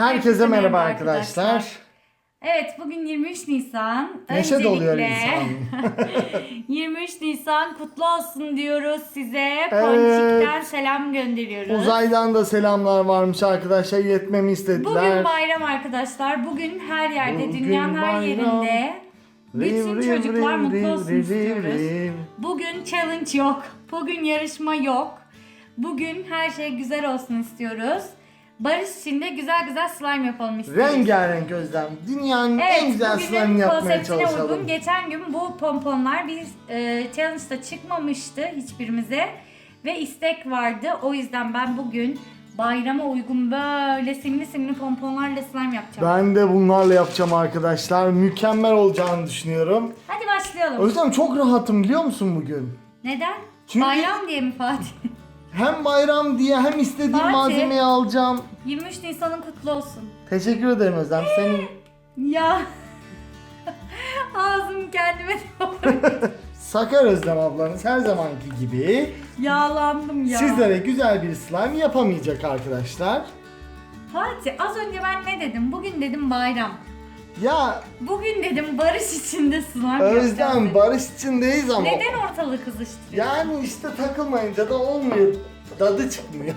Herkese merhaba arkadaşlar. Evet bugün 23 Nisan. Neşe doluyor Öncelikle insan. 23 Nisan kutlu olsun diyoruz size. Evet. Ponçik'ten selam gönderiyoruz. Uzaydan da selamlar varmış arkadaşlar. Yetmemi istediler. Bugün bayram arkadaşlar. Bugün her yerde, Bugün dünyanın her bayram. yerinde bütün Riv, riv, çocuklar riv, mutlu riv, olsun riv, istiyoruz. riv. Bugün challenge yok. Bugün yarışma yok. Bugün her şey güzel olsun istiyoruz. Barış için de güzel güzel slime yapalım istiyoruz. Rengarenk Özlem. Dünyanın Evet, en güzel bugünün slime'ını yapmaya konseptine çalışalım. uygun geçen gün bu pomponlar bir e, challenge'da çıkmamıştı hiçbirimize ve istek vardı. O yüzden ben bugün bayrama uygun böyle simli simli pomponlarla slime yapacağım. Ben de bunlarla yapacağım arkadaşlar. Mükemmel olacağını düşünüyorum. Hadi başlayalım. Özlem çok rahatım biliyor musun bugün? Neden? Çünkü- Bayram diye mi Fatih? Hem bayram diye hem istediğim Fatih. malzemeyi alacağım. 23 Nisan'ın kutlu olsun. Teşekkür ederim Özlem. Senin Ya ağzım kendime Sakar Özlem ablanız her zamanki gibi yağlandım ya. sizlere güzel bir slime yapamayacak arkadaşlar. Fatih az önce ben ne dedim? Bugün dedim bayram. Ya Bugün dedim barış içinde slime Özlem barış içindeyiz ama Neden ortalığı kızıştırıyor? yani işte takılmayınca da olmuyor. Tadı çıkmıyor.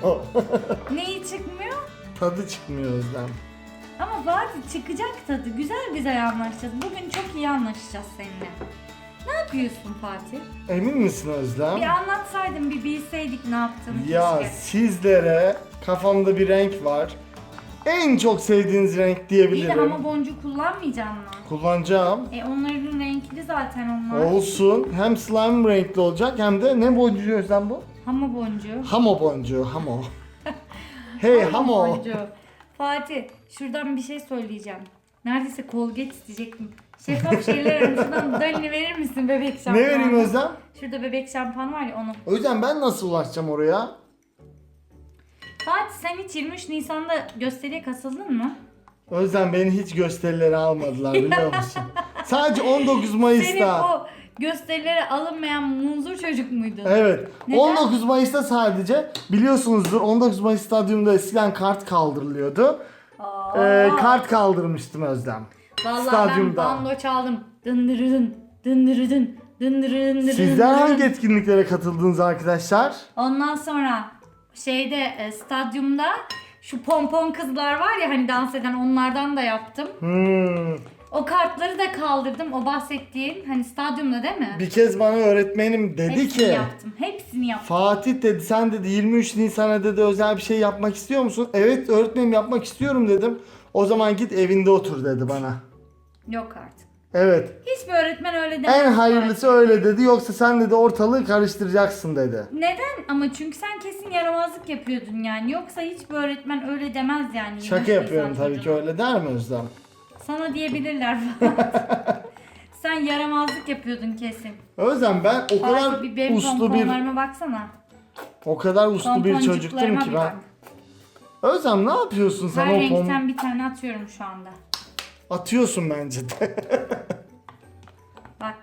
Neyi çıkmıyor? Tadı çıkmıyor Özlem. Ama Fatih çıkacak tadı. Güzel güzel anlaşacağız. Bugün çok iyi anlaşacağız seninle. Ne yapıyorsun Fatih? Emin misin Özlem? Bir anlatsaydın bir bilseydik ne yaptığını Ya keşke. sizlere kafamda bir renk var. En çok sevdiğiniz renk İyi de diyebilirim. ama boncuğu kullanmayacaksın mı? Kullanacağım. E onların renkli zaten onlar. Olsun. Hem slime renkli olacak hem de ne boncuğu Özlem bu? Hama boncuğu. Hamo boncuğu, hamo. hey hamo. boncuğu. Fatih şuradan bir şey söyleyeceğim. Neredeyse Colgate isteyecektim. Şeffaf şeyler ararım. Şuradan Dalini verir misin bebek Ne şampuanı? vereyim Özlem? Şurada bebek şampuanı var ya onu. O yüzden ben nasıl ulaşacağım oraya? Fatih sen hiç 23 Nisan'da gösteriye katıldın mı? Özlem beni hiç gösterilere almadılar biliyor musun? Sadece 19 Senin Mayıs'ta. o gösterilere alınmayan munzur çocuk muydun? Evet. Neden? 19 Mayıs'ta sadece biliyorsunuzdur 19 Mayıs stadyumunda eskiden kart kaldırılıyordu. Aa, Ee, kart kaldırmıştım Özlem. Vallahi stadyumda. ben bando çaldım. Dındırıdın, dındırıdın, dındırıdın. Sizler hangi etkinliklere katıldınız arkadaşlar? Ondan sonra şeyde e, stadyumda şu pompon kızlar var ya hani dans eden onlardan da yaptım. Hmm. O kartları da kaldırdım. O bahsettiğin hani stadyumda değil mi? Bir kez bana öğretmenim dedi Hepsini ki yaptım. Hepsini yaptım. Fatih dedi sen dedi 23 Nisan'a dedi özel bir şey yapmak istiyor musun? Evet öğretmenim yapmak istiyorum dedim. O zaman git evinde otur dedi bana. Yok artık. Evet. Hiçbir öğretmen öyle demez. En hayırlısı öyle dedi. Yoksa sen dedi ortalığı karıştıracaksın dedi. Neden? Ama çünkü sen kesin yaramazlık yapıyordun yani. Yoksa hiçbir öğretmen öyle demez yani. Şaka 23 yapıyorum tabii ki öyle der mi Özlem? Sana diyebilirler sen yaramazlık yapıyordun kesin. Özlem ben o kadar Fatih, bir uslu bir baksana. o kadar uslu bir çocuktum ki ben. bak. Özlem ne yapıyorsun sen Her o renkten pom... bir tane atıyorum şu anda. Atıyorsun bence de. Bak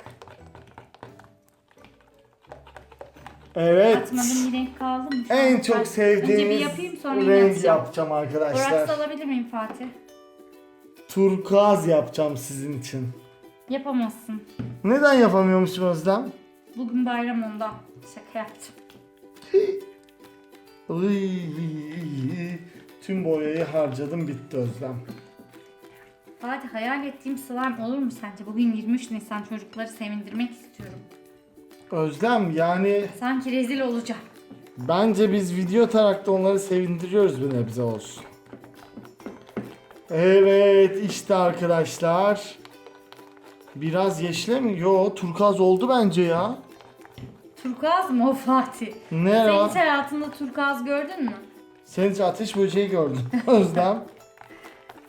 evet. atmadığım bir renk kaldı mı? şu En anda? çok Bak, sevdiğimiz Önce bir yapayım sonra renk yapacağım Oraks arkadaşlar. alabilir miyim Fatih? Turkuaz yapacağım sizin için. Yapamazsın. Neden yapamıyormuşum Özlem? Bugün bayram ondan. Şaka yaptım. Iy, tüm boyayı harcadım bitti Özlem. Fatih hayal ettiğim slime olur mu sence? Bugün 23 Nisan çocukları sevindirmek istiyorum. Özlem yani Sanki rezil olacağım. bence biz video atarak da onları sevindiriyoruz bir nebze olsun. Evet işte arkadaşlar. Biraz yeşile mi? Yo turkuaz oldu bence ya. Turkuaz mı o Fatih? Ne Sen hiç hayatında turkuaz gördün mü? Sen hiç ateş böceği gördün Özlem.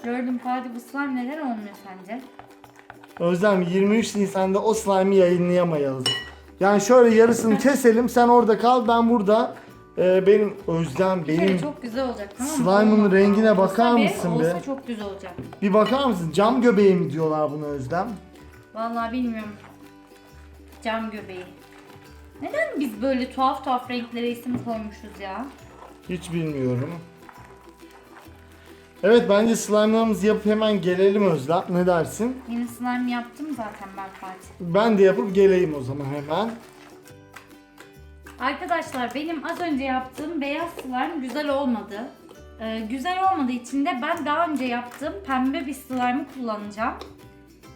Gördüm Fatih bu slime neden olmuyor sence? Özlem 23 Nisan'da o slime'ı yayınlayamayız. Yani şöyle yarısını keselim sen orada kal ben burada. Ee, benim Özlem Bir kere benim çok güzel olacak tamam mı? Slime'ın Olmaz. rengine Olsa bakar bir, mısın be? Olsa çok güzel olacak. bir bakar mısın? Cam göbeği mi diyorlar buna Özlem? Vallahi bilmiyorum. Cam göbeği. Neden biz böyle tuhaf tuhaf renklere isim koymuşuz ya? Hiç bilmiyorum. Evet bence slime'larımızı yapıp hemen gelelim Özlem. Ne dersin? Yeni slime yaptım zaten ben Fatih. Ben de yapıp geleyim o zaman hemen. Arkadaşlar benim az önce yaptığım beyaz slime güzel olmadı. Ee, güzel olmadığı için de ben daha önce yaptığım pembe bir slime'ı kullanacağım.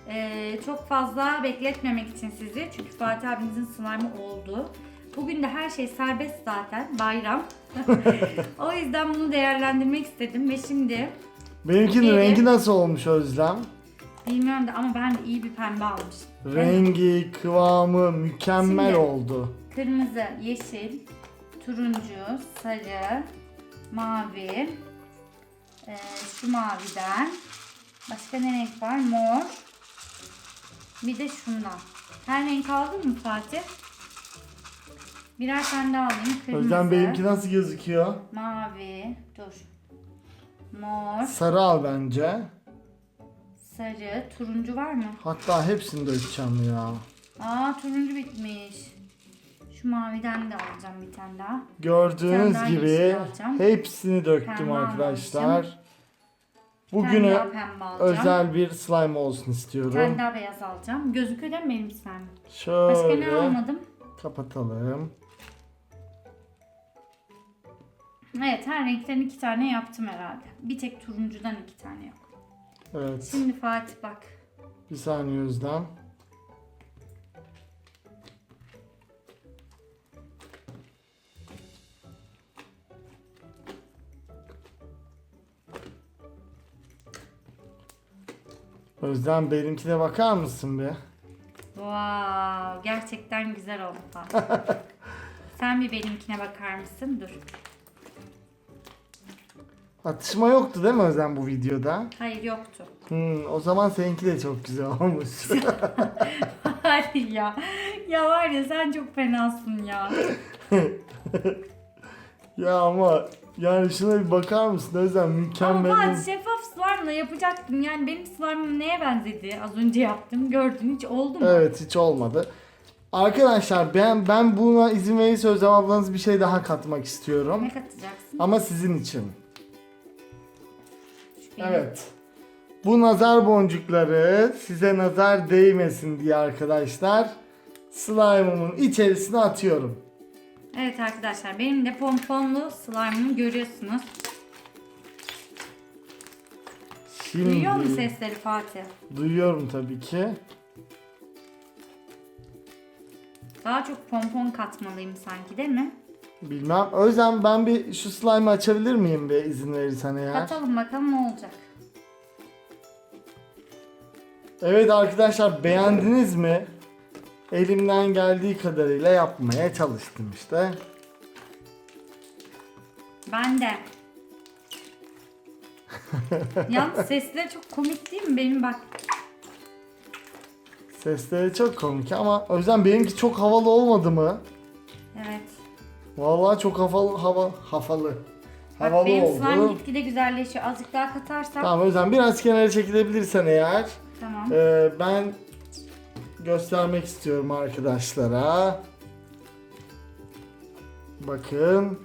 Ee, çok fazla bekletmemek için sizi. Çünkü Fatih abinizin slime'ı oldu. Bugün de her şey serbest zaten. Bayram. o yüzden bunu değerlendirmek istedim ve şimdi Benimkinin Diyelim. rengi nasıl olmuş Özlem? bilmiyorum da ama ben iyi bir pembe almışım. Rengi, kıvamı mükemmel Şimdi- oldu. Kırmızı, yeşil, turuncu, sarı, mavi, ee, şu maviden, başka ne renk var? Mor, bir de şundan. Her renk aldın mı Fatih? Birer tane daha alayım. Kırmızı, Özlem benimki nasıl gözüküyor? mavi, dur. Mor, Sarı al bence. sarı, turuncu var mı? Hatta hepsini dökeceğim ya. Aa turuncu bitmiş. Şu maviden de alacağım bir tane daha. Gördüğünüz daha gibi hepsini döktüm Pembe arkadaşlar. almışım. Bir tane Bugüne özel bir slime olsun Bir tane istiyorum. daha beyaz alacağım. Gözüküyor değil mi benim slime? Başka ne Şöyle almadım? kapatalım. Evet her renkten iki tane yaptım herhalde. Bir tek turuncudan iki tane yok. Evet. Şimdi Fatih bak. Bir saniye Özlem. Özlem benimkine bakar mısın bir? Wow, gerçekten güzel oldu Fatih. Sen bir benimkine bakar mısın? Dur. Atışma yoktu değil mi Özlem bu videoda? Hayır yoktu. Hmm, o zaman seninki de çok güzel olmuş. Hadi ya. Ya var ya sen çok fenasın ya. ya ama yani şuna bir bakar mısın Özlem Ama mükemmel. Fatih şeffaf slime'la yapacaktım. Yani benim slime'ım neye benzedi? Az önce yaptım. Gördün hiç oldu mu? Evet hiç olmadı. Arkadaşlar ben ben buna izin verirse Özlem ablanız bir şey daha katmak istiyorum. Ne katacaksın? Ama sizin için. Evet. Bu nazar boncukları size nazar değmesin diye arkadaşlar slime'ımın içerisine atıyorum. Evet arkadaşlar benim de pomponlu slime'ımı görüyorsunuz. Şimdi Duyuyor musun sesleri Fatih? duyuyorum tabii ki. Daha çok pompon katmalıyım sanki değil mi? Bilmem. O yüzden ben bir şu slime'ı açabilir miyim bir izin verirsen eğer? Katalım bakalım ne olacak. Evet arkadaşlar beğendiniz mi? Elimden geldiği kadarıyla yapmaya çalıştım işte. Ben de. Yalnız sesleri çok komik değil mi benim bak. Sesleri çok komik ama o yüzden benimki çok havalı olmadı mı? Evet. Vallahi çok havalı hava havalı. Bak Havalı benim oldu. slime gitgide güzelleşiyor. Azıcık daha katarsam. Tamam o yüzden biraz kenara çekilebilirsen eğer Tamam. e, ben göstermek istiyorum arkadaşlara. Bakın.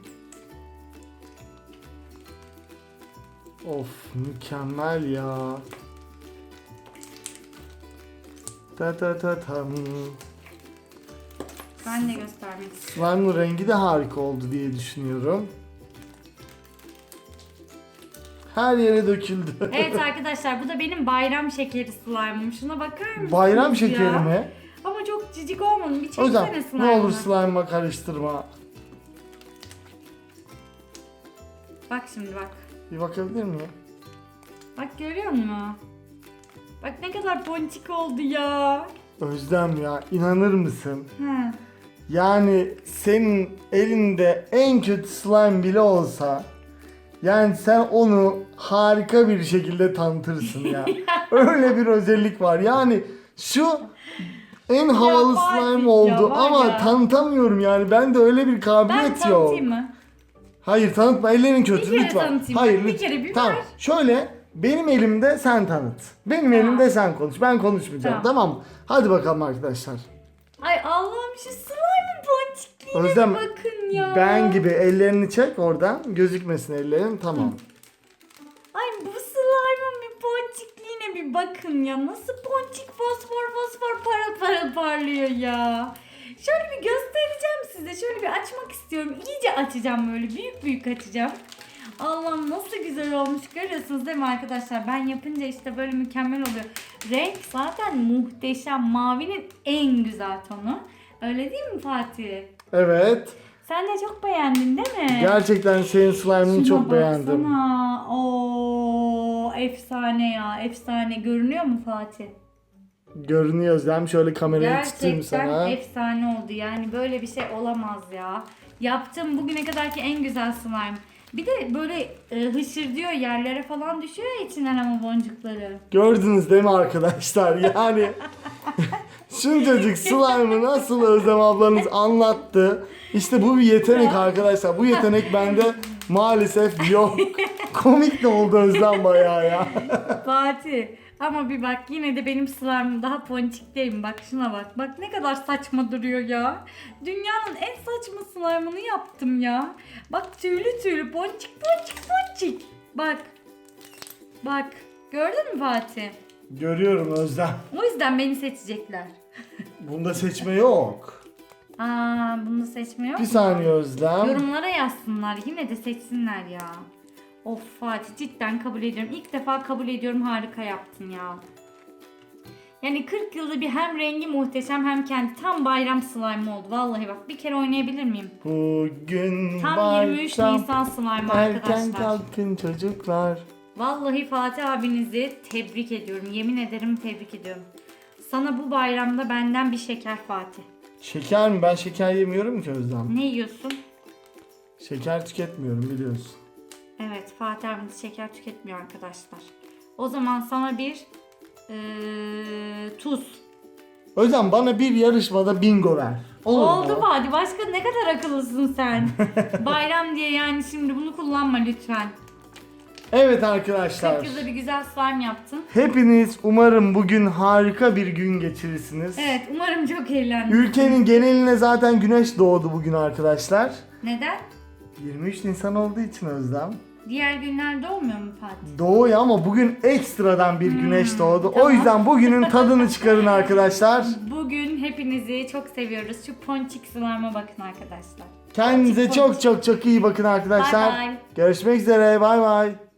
Of mükemmel ya. Ta ta ta tam. Ben de göstermek istiyorum. Slime'ın rengi de harika oldu diye düşünüyorum. Her yere döküldü. Evet arkadaşlar bu da benim bayram şekeri slime'ım. Şuna bakar mısınız Bayram ya? şekeri mi? Ama çok cicik olmadı. Bir O yüzden çeksene ne slime'ını. olur slime'la karıştırma. Bak şimdi bak. Bir bakabilir miyim? Bak görüyor musun? Bak ne kadar ponçik oldu ya. Özlem ya inanır mısın? Ha. Yani senin elinde en kötü slime bile olsa yani sen onu harika bir şekilde tanıtırsın ya. Öyle bir özellik var. Yani şu en havalı Fatih slime ya, oldu var ama ya. tanıtamıyorum yani. Ben de öyle bir Ben kabiliyet yok. tanıtayım mı? Hayır tanıtma ellerin kötü Bir kere lütfen. tanıtayım. Hayır Bir lütfen. kere bir Tamam. ver. Şöyle benim elimde sen tanıt. Benim elimde sen konuş. Ben konuşmayacağım. Tamam. Tamam. mı? Hadi bakalım arkadaşlar. Ay Allah'ım şu slime'ın ponçikliğine Özlem, bakın ya. Ben gibi ellerini çek oradan. Gözükmesin ellerin. Tamam. Ay bu slime'ın bir ponçikliğine bir bakın ya. Nasıl ponçik fosfor fosfor parıl parıl parlıyor ya. Şöyle bir göstereceğim size. Şöyle bir açmak istiyorum. İyice açacağım böyle. Büyük büyük açacağım. Allah'ım nasıl güzel olmuş görüyorsunuz değil mi arkadaşlar? Ben yapınca işte böyle mükemmel oluyor. Renk zaten muhteşem. Mavinin en güzel tonu. Öyle değil mi Fatih? Evet. Sen de çok beğendin değil mi? Gerçekten senin slime'ını çok beğendim. baksana. Oo, efsane ya. Efsane. Görünüyor mu Fatih? Görünüyor Özlem. Şöyle kamerayı tutayım Gerçekten sana. efsane oldu. Yani böyle bir şey olamaz ya. Yaptığım bugüne kadarki en güzel slime. Bir de böyle e, hışırdıyor yerlere falan düşüyor ya içinden ama boncukları. Gördünüz değil mi arkadaşlar? Yani şuncacık slime'ı nasıl Özlem ablanız anlattı. İşte bu bir yetenek arkadaşlar. Bu yetenek bende maalesef yok. Komik de oldu Özlem bayağı ya. Fatih ama bir bak yine de benim slime'ım daha ponçik değil mi? Bak şuna bak. Bak ne kadar saçma duruyor ya. Dünyanın en saçma slime'ını yaptım ya. Bak tüylü tüylü ponçik ponçik ponçik. Bak. Bak. Gördün mü Fatih? Görüyorum Özlem. O yüzden beni seçecekler. Bunda seçme yok. Aa bunu seçme yok Bir mu? saniye Özlem. Yorumlara yazsınlar. Yine de seçsinler ya. Of Fatih cidden kabul ediyorum. İlk defa kabul ediyorum harika yaptın ya. Yani 40 yılda bir hem rengi muhteşem hem kendi tam bayram slime oldu. Vallahi bak bir kere oynayabilir miyim? Bugün Tam 23 bayram, Nisan slime Erken arkadaşlar. kalkın çocuklar. Vallahi Fatih abinizi tebrik ediyorum. Yemin ederim tebrik ediyorum. Sana bu bayramda benden bir şeker Fatih. Şeker mi? Ben şeker yemiyorum ki Özlem. Ne yiyorsun? Şeker tüketmiyorum biliyorsun. Evet Fatih abimiz şeker tüketmiyor arkadaşlar. O zaman sana bir eee, tuz. Özlem bana bir yarışmada bingo ver. Olur Oldu mu? Fatih. Başka ne kadar akıllısın sen. Bayram diye yani şimdi bunu kullanma lütfen. Evet arkadaşlar. Çok güzel bir güzel slime yaptın. Hepiniz umarım bugün harika bir gün geçirirsiniz. Evet umarım çok eğlendin. Ülkenin geneline zaten güneş doğdu bugün arkadaşlar. Neden? 23 Nisan olduğu için Özlem. Diğer günlerde olmuyor mu Fatih? Doğuyor ama bugün ekstradan bir güneş doğdu. O Hmm, yüzden bugünün tadını çıkarın arkadaşlar. Bugün hepinizi çok seviyoruz. Şu ponçik slime'a bakın arkadaşlar. Kendinize çok çok çok iyi bakın arkadaşlar. Bay bay. Görüşmek üzere. Bay bay.